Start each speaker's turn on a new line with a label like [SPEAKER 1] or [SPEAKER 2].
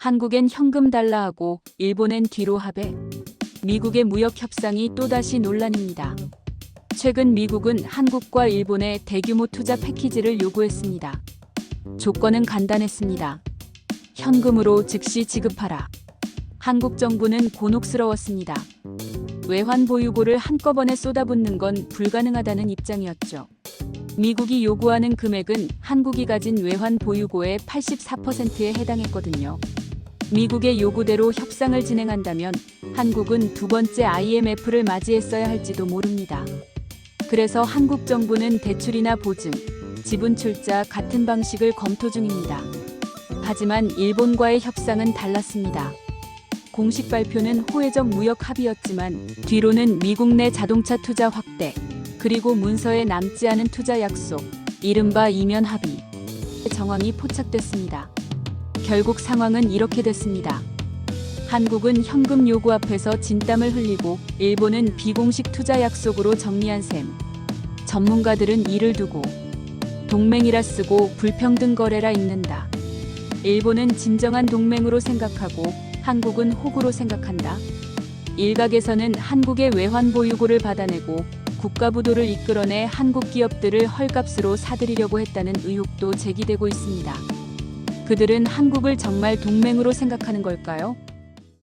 [SPEAKER 1] 한국엔 현금 달러하고 일본엔 뒤로 합해 미국의 무역 협상이 또다시 논란입니다. 최근 미국은 한국과 일본에 대규모 투자 패키지를 요구했습니다. 조건은 간단했습니다. 현금으로 즉시 지급하라. 한국 정부는 곤혹스러웠습니다. 외환 보유고를 한꺼번에 쏟아붓는 건 불가능하다는 입장이었죠. 미국이 요구하는 금액은 한국이 가진 외환 보유고의 84%에 해당했거든요. 미국의 요구대로 협상을 진행한다면 한국은 두 번째 IMF를 맞이했어야 할지도 모릅니다. 그래서 한국 정부는 대출이나 보증, 지분 출자 같은 방식을 검토 중입니다. 하지만 일본과의 협상은 달랐습니다. 공식 발표는 호혜적 무역 합의였지만 뒤로는 미국 내 자동차 투자 확대, 그리고 문서에 남지 않은 투자 약속, 이른바 이면 합의 정황이 포착됐습니다. 결국 상황은 이렇게 됐습니다. 한국은 현금 요구 앞에서 진땀을 흘리고 일본은 비공식 투자 약속으로 정리한 셈. 전문가들은 이를 두고 동맹이라 쓰고 불평등 거래라 읽는다. 일본은 진정한 동맹으로 생각하고 한국은 호구로 생각한다. 일각에서는 한국의 외환 보유고를 받아내고 국가 부도를 이끌어내 한국 기업들을 헐값으로 사들이려고 했다는 의혹도 제기되고 있습니다. 그들은 한국을 정말 동맹으로 생각하는 걸까요?